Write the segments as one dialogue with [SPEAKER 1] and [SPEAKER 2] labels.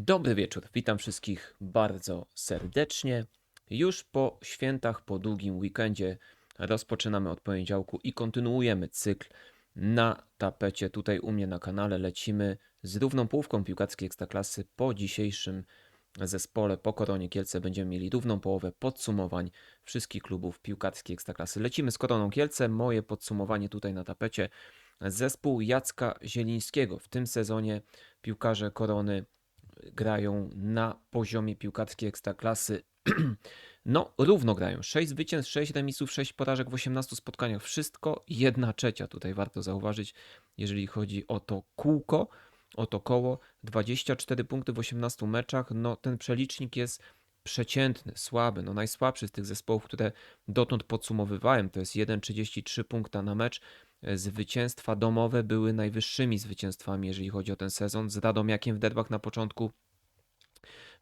[SPEAKER 1] Dobry wieczór, witam wszystkich bardzo serdecznie. Już po świętach, po długim weekendzie rozpoczynamy od poniedziałku i kontynuujemy cykl na tapecie. Tutaj u mnie na kanale lecimy z równą połówką piłkarskiej Ekstraklasy. Po dzisiejszym zespole, po Koronie Kielce będziemy mieli równą połowę podsumowań wszystkich klubów piłkarskiej Ekstraklasy. Lecimy z Koroną Kielce, moje podsumowanie tutaj na tapecie. Zespół Jacka Zielińskiego. W tym sezonie piłkarze Korony grają na poziomie piłkarskiej ekstraklasy. No, równo grają. 6 zwycięstw, 6 remisów, 6 porażek w 18 spotkaniach. Wszystko jedna trzecia. Tutaj warto zauważyć, jeżeli chodzi o to kółko, o to koło. 24 punkty w 18 meczach. No, ten przelicznik jest przeciętny, słaby. No, najsłabszy z tych zespołów, które dotąd podsumowywałem, to jest 1,33 punkta na mecz. Zwycięstwa domowe były najwyższymi zwycięstwami, jeżeli chodzi o ten sezon. Z Radomiakiem w derbach na początku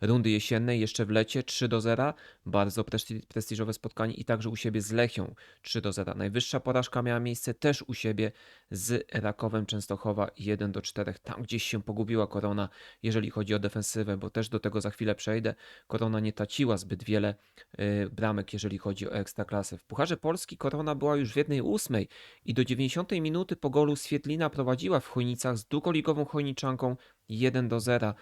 [SPEAKER 1] rundy jesiennej, jeszcze w lecie 3 do 0. Bardzo presti- prestiżowe spotkanie i także u siebie z Lechią 3 do 0. Najwyższa porażka miała miejsce też u siebie z Rakowem Częstochowa 1 do 4. Tam gdzieś się pogubiła Korona, jeżeli chodzi o defensywę, bo też do tego za chwilę przejdę. Korona nie traciła zbyt wiele y, bramek, jeżeli chodzi o ekstraklasę. W Pucharze Polski Korona była już w jednej ósmej i do 90 minuty po golu Swietlina prowadziła w Chojnicach z drugoligową Chojniczanką 1 do 0.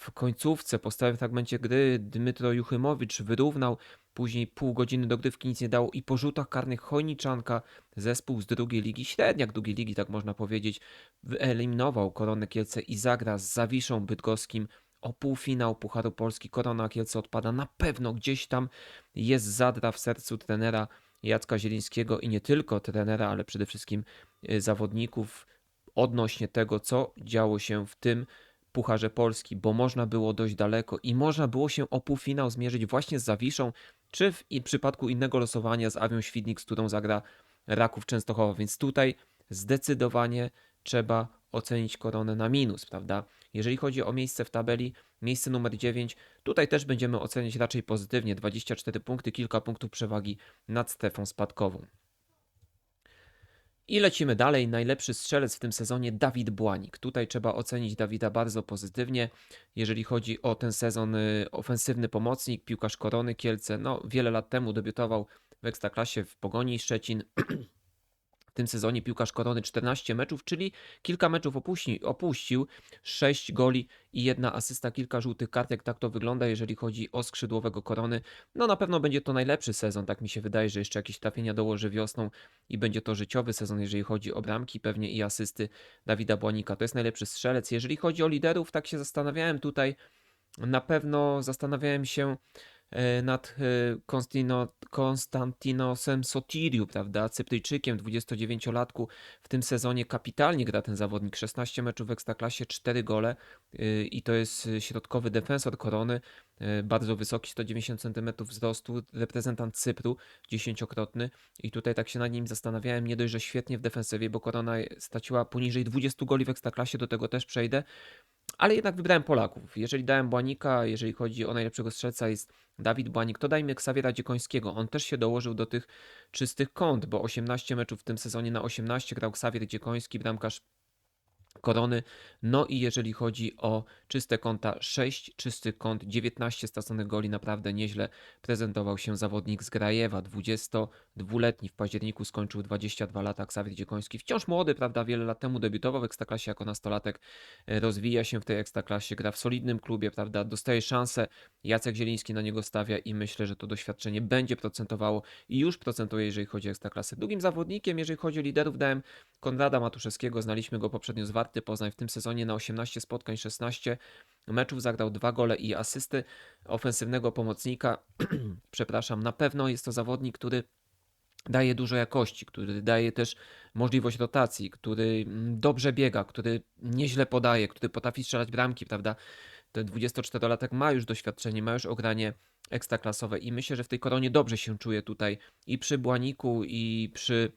[SPEAKER 1] W końcówce, po stałym fragmencie gry, Dmytro Juchymowicz wyrównał, później pół godziny dogrywki nic nie dało i po rzutach karnych Chojniczanka, zespół z drugiej ligi, średniak drugiej ligi, tak można powiedzieć, wyeliminował Koronę Kielce i zagra z Zawiszą Bydgoskim o półfinał Pucharu Polski. Korona Kielce odpada na pewno gdzieś tam jest zadra w sercu trenera Jacka Zielińskiego i nie tylko trenera, ale przede wszystkim y, zawodników odnośnie tego, co działo się w tym Pucharze Polski, bo można było dojść daleko i można było się o półfinał zmierzyć właśnie z Zawiszą, czy w przypadku innego losowania z Awią Świdnik, z którą zagra Raków Częstochowa, więc tutaj zdecydowanie trzeba ocenić koronę na minus, prawda? Jeżeli chodzi o miejsce w tabeli, miejsce numer 9, tutaj też będziemy oceniać raczej pozytywnie, 24 punkty, kilka punktów przewagi nad strefą spadkową. I lecimy dalej. Najlepszy strzelec w tym sezonie Dawid Błanik. Tutaj trzeba ocenić Dawida bardzo pozytywnie. Jeżeli chodzi o ten sezon, y, ofensywny pomocnik, piłkarz Korony Kielce. No, wiele lat temu debiutował w Ekstraklasie w Pogoni Szczecin. Tym sezonie piłkarz Korony 14 meczów, czyli kilka meczów opuści, opuścił, 6 goli i jedna asysta, kilka żółtych kartek. Tak to wygląda, jeżeli chodzi o skrzydłowego Korony. No na pewno będzie to najlepszy sezon, tak mi się wydaje, że jeszcze jakieś trafienia dołoży wiosną i będzie to życiowy sezon, jeżeli chodzi o bramki, pewnie i asysty Dawida Błanika. To jest najlepszy strzelec. Jeżeli chodzi o liderów, tak się zastanawiałem tutaj, na pewno zastanawiałem się nad e, Konstantino, Konstantinosem Sotiriu, prawda, Cypryjczykiem, 29-latku. W tym sezonie kapitalnie gra ten zawodnik, 16 meczów w Ekstraklasie, 4 gole y, i to jest środkowy defensor Korony, bardzo wysoki, 190 cm wzrostu, reprezentant Cypru, dziesięciokrotny i tutaj tak się nad nim zastanawiałem, nie dość, że świetnie w defensywie, bo Korona straciła poniżej 20 goli w Ekstraklasie, do tego też przejdę, ale jednak wybrałem Polaków. Jeżeli dałem Błanika, jeżeli chodzi o najlepszego strzelca jest Dawid Błanik, to dajmy Ksawiera Dziekońskiego. On też się dołożył do tych czystych kąt, bo 18 meczów w tym sezonie na 18 grał Ksawier Dziekoński, bramkarz Korony. No i jeżeli chodzi o czyste konta, 6 czystych kąt, 19 straconych goli, naprawdę nieźle prezentował się zawodnik z Grajewa, 22-letni, w październiku skończył 22 lata, Ksawier Dziekoński, wciąż młody, prawda, wiele lat temu debiutował w Ekstraklasie jako nastolatek, e, rozwija się w tej Ekstraklasie, gra w solidnym klubie, prawda, dostaje szansę, Jacek Zieliński na niego stawia i myślę, że to doświadczenie będzie procentowało i już procentuje, jeżeli chodzi o Ekstraklasę. Drugim zawodnikiem, jeżeli chodzi o liderów, dałem Konrada Matuszewskiego, znaliśmy go poprzednio z Warty Poznań w tym sezonie na 18 spotkań, 16 meczów, zagrał dwa gole i asysty ofensywnego pomocnika. Przepraszam, na pewno jest to zawodnik, który daje dużo jakości, który daje też możliwość rotacji, który mm, dobrze biega, który nieźle podaje, który potrafi strzelać bramki, prawda? Ten 24-latek ma już doświadczenie, ma już ogranie ekstraklasowe i myślę, że w tej koronie dobrze się czuje tutaj i przy Błaniku, i przy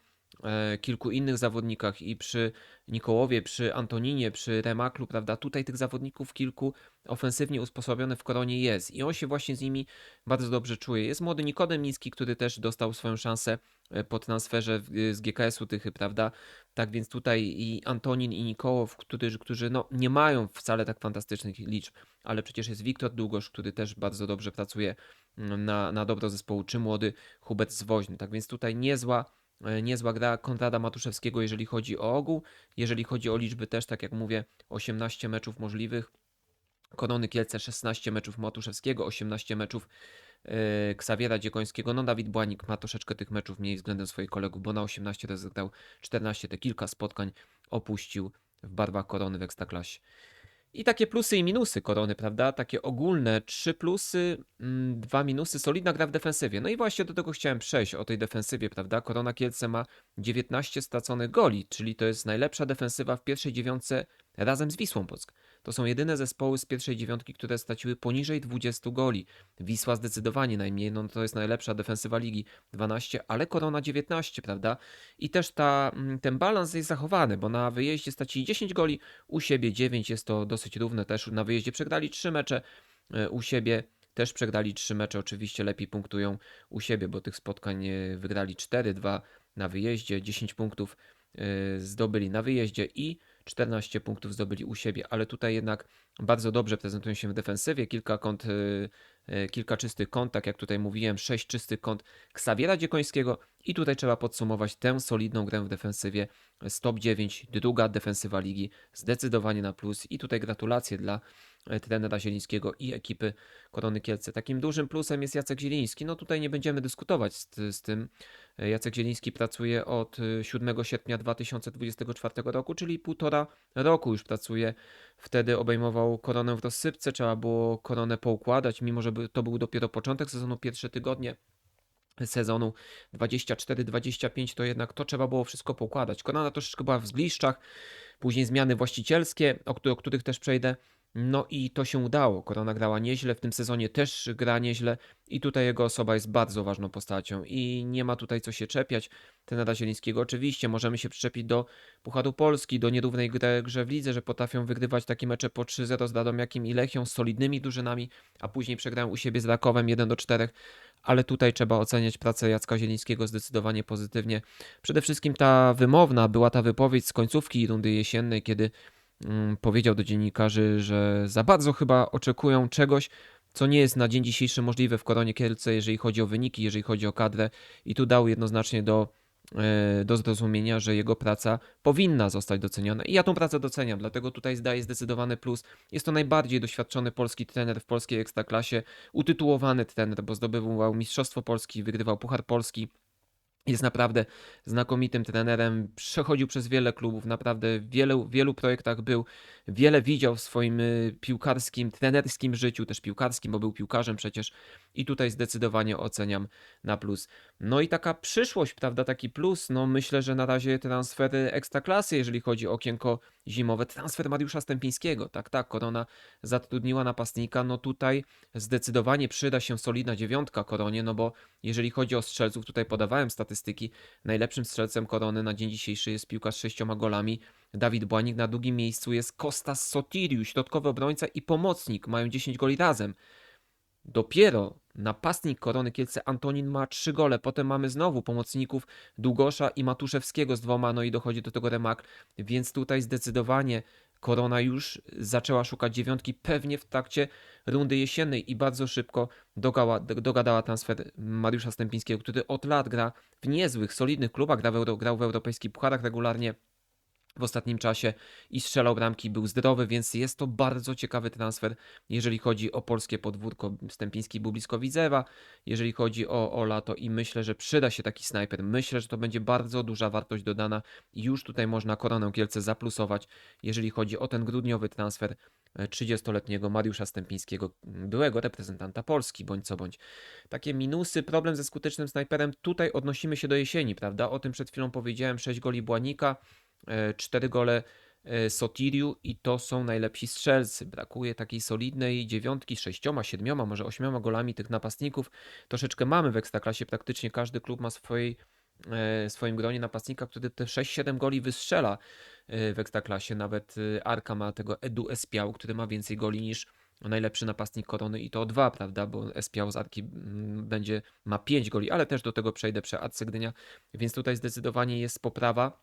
[SPEAKER 1] kilku innych zawodnikach i przy Nikołowie, przy Antoninie, przy Remaklu, prawda? Tutaj tych zawodników kilku ofensywnie usposobiony w koronie jest i on się właśnie z nimi bardzo dobrze czuje. Jest młody Nikodem Miński, który też dostał swoją szansę e, po transferze z GKS-u Tychy, prawda? Tak więc tutaj i Antonin i Nikołow, którzy, którzy no, nie mają wcale tak fantastycznych liczb, ale przecież jest Wiktor Długosz, który też bardzo dobrze pracuje mm, na, na dobro zespołu, czy młody Hubert Zwoźny. Tak więc tutaj niezła, e, niezła gra Konrada Matuszewskiego, jeżeli chodzi o ogół, jeżeli chodzi o liczby też, tak jak mówię, 18 meczów możliwych, Korony Kielce 16 meczów Matuszewskiego, 18 meczów yy, Ksawiera Dziekońskiego. No Dawid Błanik ma troszeczkę tych meczów mniej względem swoich kolegów, bo na 18 rozegrał 14, te kilka spotkań opuścił w barwach Korony w Ekstraklasie. I takie plusy i minusy Korony, prawda? Takie ogólne, trzy plusy, mm, dwa minusy, solidna gra w defensywie. No i właśnie do tego chciałem przejść, o tej defensywie, prawda? Korona Kielce ma 19 straconych goli, czyli to jest najlepsza defensywa w pierwszej dziewiątce razem z Wisłą Płock. To są jedyne zespoły z pierwszej dziewiątki, które straciły poniżej 20 goli. Wisła zdecydowanie najmniej, no to jest najlepsza defensywa ligi, 12, ale Korona 19, prawda? I też ta, mm, ten balans jest zachowany, bo na wyjeździe stracili 10 goli, u siebie 9, jest to dosyć równe też. Na wyjeździe przegrali 3 mecze, e, u siebie też przegrali 3 mecze, oczywiście lepiej punktują u siebie, bo tych spotkań e, wygrali 4, 2 na wyjeździe, 10 punktów e, zdobyli na wyjeździe i 14 punktów zdobyli u siebie, ale tutaj jednak bardzo dobrze prezentują się w defensywie. Kilka kąt, y, y, kilka czystych kąt, tak jak tutaj mówiłem, sześć czystych kąt Ksawiera Dziekońskiego i tutaj trzeba podsumować tę solidną grę w defensywie z top 9, druga defensywa ligi, zdecydowanie na plus i tutaj gratulacje dla e, trenera Zielińskiego i ekipy Korony Kielce. Takim dużym plusem jest Jacek Zieliński. No tutaj nie będziemy dyskutować z, z tym. Jacek Zieliński pracuje od y, 7 sierpnia 2024 roku, czyli półtora roku już pracuje. Wtedy obejmował koronę w rozsypce, trzeba było koronę poukładać, mimo że to był dopiero początek sezonu, pierwsze tygodnie sezonu 24-25, to jednak to trzeba było wszystko poukładać. Korona troszeczkę była w zgliszczach, później zmiany właścicielskie, o których też przejdę. No i to się udało. Korona grała nieźle, w tym sezonie też gra nieźle i tutaj jego osoba jest bardzo ważną postacią i nie ma tutaj co się czepiać. Tenera Zielińskiego oczywiście możemy się przyczepić do Pucharu Polski, do nierównej grze, w lidze, że potrafią wygrywać takie mecze po 3-0 z Radomiakiem i Lechią, z solidnymi drużynami, a później przegrają u siebie z Rakowem 1-4 ale tutaj trzeba oceniać pracę Jacka Zielińskiego zdecydowanie pozytywnie. Przede wszystkim ta wymowna była ta wypowiedź z końcówki rundy jesiennej, kiedy powiedział do dziennikarzy, że za bardzo chyba oczekują czegoś, co nie jest na dzień dzisiejszy możliwe w Koronie Kielce, jeżeli chodzi o wyniki, jeżeli chodzi o kadrę i tu dał jednoznacznie do, e, do zrozumienia, że jego praca powinna zostać doceniona i ja tą pracę doceniam, dlatego tutaj zdaję zdecydowany plus. Jest to najbardziej doświadczony polski trener w polskiej ekstraklasie, utytułowany trener, bo zdobywał Mistrzostwo Polski, wygrywał Puchar Polski. Jest naprawdę znakomitym trenerem, przechodził przez wiele klubów, naprawdę w wielu, wielu projektach był, wiele widział w swoim y, piłkarskim, trenerskim życiu, też piłkarskim, bo był piłkarzem przecież i tutaj zdecydowanie oceniam na plus. No i taka przyszłość, prawda, taki plus, no myślę, że na razie transfery ekstraklasy, jeżeli chodzi o okienko zimowe, transfer Mariusza Stępińskiego, tak, tak, Korona zatrudniła napastnika, no tutaj zdecydowanie przyda się solidna dziewiątka Koronie, no bo jeżeli chodzi o strzelców, tutaj podawałem statystyki, najlepszym strzelcem Korony na dzień dzisiejszy jest piłkarz z sześcioma golami, Dawid Błanik, na drugim miejscu jest Kostas Sotiriu, środkowy obrońca i pomocnik, mają 10 goli razem. Dopiero napastnik Korony Kielce Antonin ma 3 gole, potem mamy znowu pomocników Długosza i Matuszewskiego z dwoma, no i dochodzi do tego Remak, więc tutaj zdecydowanie Korona już zaczęła szukać dziewiątki pewnie w trakcie rundy jesiennej i bardzo szybko dogała, dogadała transfer Mariusza Stępińskiego, który od lat gra w niezłych, solidnych klubach, gra w Euro, grał w europejskich pucharach regularnie w ostatnim czasie i strzelał bramki, był zdrowy, więc jest to bardzo ciekawy transfer, jeżeli chodzi o polskie podwórko. Stępiński był blisko Widzewa, jeżeli chodzi o, o lato i myślę, że przyda się taki snajper. Myślę, że to będzie bardzo duża wartość dodana i już tutaj można Koronę Kielce zaplusować, jeżeli chodzi o ten grudniowy transfer e, 30-letniego Mariusza Stępińskiego, byłego reprezentanta Polski, bądź co bądź. Takie minusy, problem ze skutecznym snajperem, tutaj odnosimy się do jesieni, prawda? O tym przed chwilą powiedziałem, 6 goli Błanika, 4 gole e, Sotiriu i to są najlepsi strzelcy. Brakuje takiej solidnej dziewiątki, sześcioma, siedmioma, może ośmioma golami tych napastników. Troszeczkę mamy w Ekstraklasie, praktycznie każdy klub ma swojej e, swoim gronie napastnika, który te 6-7 goli wystrzela e, w Ekstraklasie. Nawet e, Arka ma tego Edu Espiał, który ma więcej goli niż najlepszy napastnik Korony i to o dwa, prawda, bo Espiał z Arki mm, będzie, ma 5 goli, ale też do tego przejdę przy Arce Gdynia, więc tutaj zdecydowanie jest poprawa.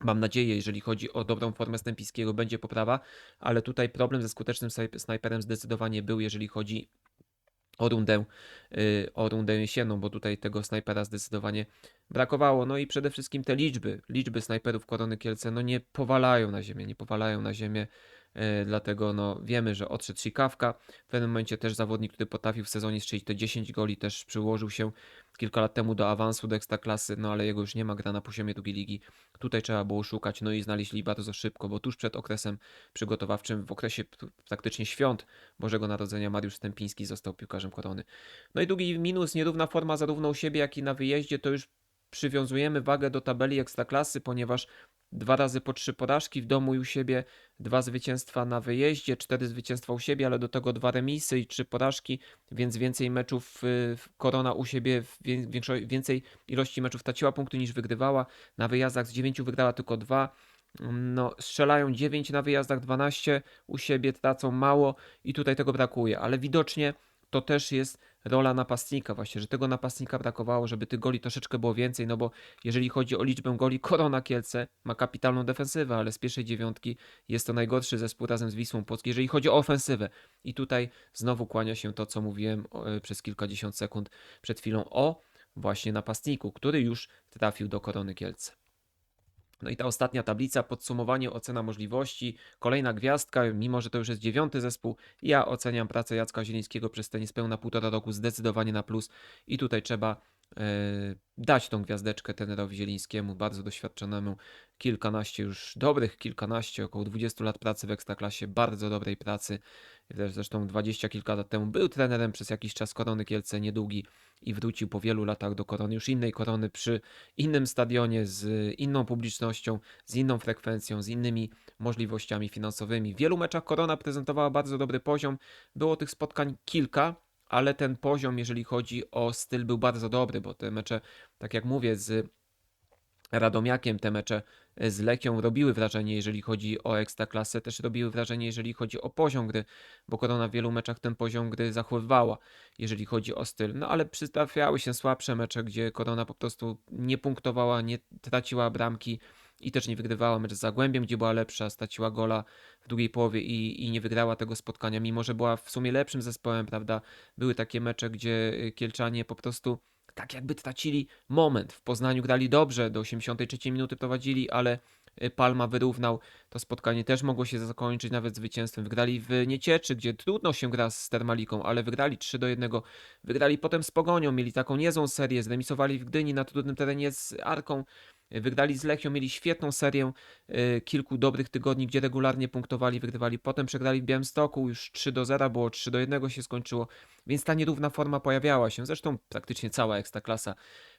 [SPEAKER 1] Mam nadzieję, jeżeli chodzi o dobrą formę Stępińskiego, będzie poprawa, ale tutaj problem ze skutecznym snaj- snajperem zdecydowanie był, jeżeli chodzi o rundę, y, o rundę jesienną, bo tutaj tego snajpera zdecydowanie brakowało. No i przede wszystkim te liczby, liczby snajperów Korony Kielce, no nie powalają na ziemię, nie powalają na ziemię, dlatego no wiemy, że odszedł Sikawka, w pewnym momencie też zawodnik, który potrafił w sezonie strzelić te 10 goli, też przyłożył się kilka lat temu do awansu do Ekstraklasy, no ale jego już nie ma, gra na poziomie drugiej ligi. Tutaj trzeba było szukać, no i znaleźli bardzo szybko, bo tuż przed okresem przygotowawczym, w okresie praktycznie świąt Bożego Narodzenia, Mariusz Stępiński został piłkarzem Korony. No i drugi minus, nierówna forma zarówno u siebie, jak i na wyjeździe, to już przywiązujemy wagę do tabeli Ekstraklasy, ponieważ dwa razy po trzy porażki w domu i u siebie, dwa zwycięstwa na wyjeździe, cztery zwycięstwa u siebie, ale do tego dwa remisy i trzy porażki, więc więcej meczów y, Korona u siebie, więcej ilości meczów traciła punkty niż wygrywała. Na wyjazdach z 9 wygrała tylko dwa. No, strzelają 9 na wyjazdach, 12 u siebie, tracą mało i tutaj tego brakuje, ale widocznie to też jest rola napastnika właśnie, że tego napastnika brakowało, żeby tych goli troszeczkę było więcej, no bo jeżeli chodzi o liczbę goli, Korona Kielce ma kapitalną defensywę, ale z pierwszej dziewiątki jest to najgorszy zespół razem z Wisłą Płock, jeżeli chodzi o ofensywę. I tutaj znowu kłania się to, co mówiłem e, przez kilkadziesiąt sekund przed chwilą o właśnie napastniku, który już trafił do Korony Kielce. No i ta ostatnia tablica, podsumowanie, ocena możliwości, kolejna gwiazdka, mimo że to już jest dziewiąty zespół, ja oceniam pracę Jacka Zielińskiego przez te niespełna półtora roku zdecydowanie na plus i tutaj trzeba dać tą gwiazdeczkę trenerowi Zielińskiemu, bardzo doświadczonemu, kilkanaście już dobrych, kilkanaście, około 20 lat pracy w Ekstraklasie, bardzo dobrej pracy, zresztą dwadzieścia kilka lat temu był trenerem przez jakiś czas Korony Kielce, niedługi i wrócił po wielu latach do Korony, już innej Korony przy innym stadionie, z inną publicznością, z inną frekwencją, z innymi możliwościami finansowymi. W wielu meczach Korona prezentowała bardzo dobry poziom. Było tych spotkań kilka, ale ten poziom, jeżeli chodzi o styl, był bardzo dobry, bo te mecze, tak jak mówię, z Radomiakiem, te mecze z Lechią robiły wrażenie, jeżeli chodzi o ekstraklasę, też robiły wrażenie, jeżeli chodzi o poziom gry, bo Korona w wielu meczach ten poziom gry zachowywała, jeżeli chodzi o styl. No ale przytrafiały się słabsze mecze, gdzie Korona po prostu nie punktowała, nie traciła bramki i też nie wygrywała mecz z Zagłębiem, gdzie była lepsza, straciła gola w drugiej połowie i, i nie wygrała tego spotkania, mimo że była w sumie lepszym zespołem, prawda? Były takie mecze, gdzie y, Kielczanie po prostu tak jakby tracili moment. W Poznaniu grali dobrze, do 83 minuty prowadzili, ale y, Palma wyrównał. To spotkanie też mogło się zakończyć nawet zwycięstwem. Wygrali w Niecieczy, gdzie trudno się gra z Termaliką, ale wygrali 3 do 1. Wygrali potem z Pogonią, mieli taką niezłą serię, zremisowali w Gdyni na trudnym terenie z Arką. Wygrali z Lechią, mieli świetną serię y, kilku dobrych tygodni, gdzie regularnie punktowali, wygrywali. Potem przegrali w Białymstoku, już 3 do 0 było, 3 do 1 się skończyło, więc ta nierówna forma pojawiała się. Zresztą praktycznie cała ekstraklasa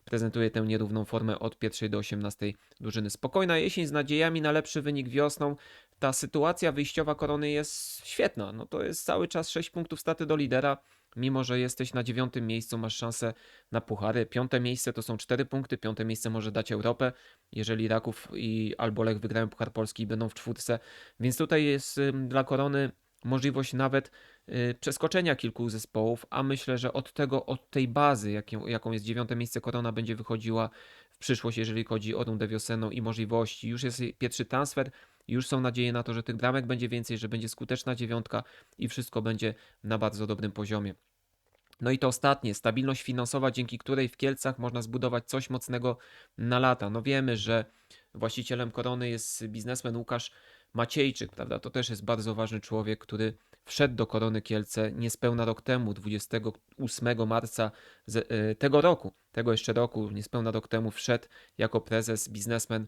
[SPEAKER 1] prezentuje tę nierówną formę od pierwszej do 18 drużyny. Spokojna jesień z nadziejami na lepszy wynik wiosną. Ta sytuacja wyjściowa korony jest świetna. No to jest cały czas 6 punktów staty do lidera. Mimo, że jesteś na dziewiątym miejscu, masz szansę na puchary. Piąte miejsce to są 4 punkty. Piąte miejsce może dać Europę, jeżeli Raków i albo Lech wygrają Puchar Polski i będą w czwórce. Więc tutaj jest dla korony możliwość nawet y, przeskoczenia kilku zespołów, a myślę, że od tego, od tej bazy, jaką, jaką jest dziewiąte miejsce, Korona będzie wychodziła w przyszłość, jeżeli chodzi o rundę wiosenną i możliwości. Już jest pierwszy transfer, już są nadzieje na to, że tych bramek będzie więcej, że będzie skuteczna dziewiątka i wszystko będzie na bardzo dobrym poziomie. No i to ostatnie, stabilność finansowa, dzięki której w Kielcach można zbudować coś mocnego na lata. No wiemy, że właścicielem Korony jest biznesmen Łukasz Maciejczyk, prawda? To też jest bardzo ważny człowiek, który wszedł do Korony Kielce niespełna rok temu, 28 marca z, e, tego roku, tego jeszcze roku, niespełna rok temu wszedł jako prezes, biznesmen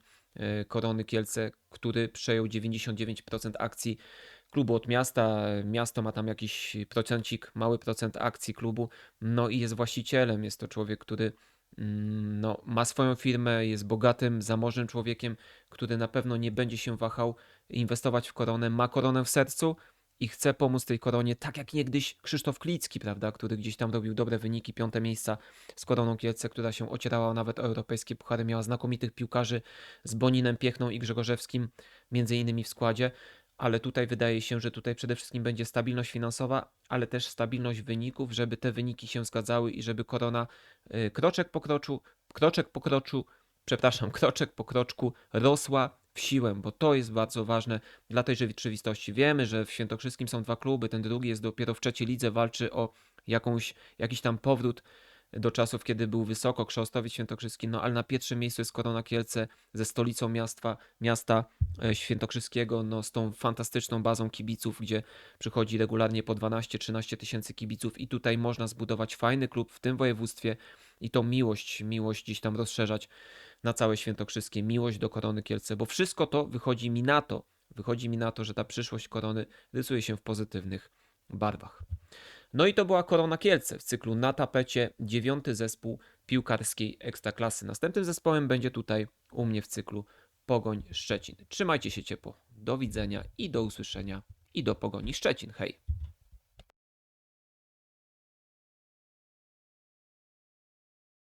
[SPEAKER 1] Korony Kielce, który przejął 99% akcji klubu od miasta. Miasto ma tam jakiś procencik, mały procent akcji klubu, no i jest właścicielem. Jest to człowiek, który mm, no, ma swoją firmę, jest bogatym, zamożnym człowiekiem, który na pewno nie będzie się wahał inwestować w koronę, ma koronę w sercu i chce pomóc tej koronie, tak jak niegdyś Krzysztof Klicki, prawda, który gdzieś tam robił dobre wyniki, piąte miejsca z koroną Kielce, która się ocierała nawet o europejskie puchary, miała znakomitych piłkarzy z Boninem Piechną i Grzegorzewskim, między innymi w składzie, ale tutaj wydaje się, że tutaj przede wszystkim będzie stabilność finansowa, ale też stabilność wyników, żeby te wyniki się zgadzały i żeby korona y, kroczek po kroczu, kroczek po kroczu, przepraszam, kroczek po kroczku rosła w siłę, bo to jest bardzo ważne dla tej rzeczywistości. Wiemy, że w Świętokrzyskim są dwa kluby, ten drugi jest dopiero w trzeciej lidze, walczy o jakąś, jakiś tam powrót do czasów, kiedy był wysoko Krzostowiec Świętokrzyski, no ale na pierwszym miejscu jest Korona Kielce ze stolicą miasta, miasta e, świętokrzyskiego, no z tą fantastyczną bazą kibiców, gdzie przychodzi regularnie po 12-13 tysięcy kibiców i tutaj można zbudować fajny klub w tym województwie i tą miłość, miłość gdzieś tam rozszerzać na całe świętokrzyskie, miłość do Korony Kielce, bo wszystko to wychodzi mi na to, wychodzi mi na to, że ta przyszłość Korony rysuje się w pozytywnych barwach. No i to była Korona Kielce w cyklu na tapecie dziewiąty zespół piłkarskiej Ekstraklasy. Następnym zespołem będzie tutaj u mnie w cyklu Pogoń Szczecin. Trzymajcie się ciepło. Do widzenia i do usłyszenia i do Pogoni Szczecin. Hej!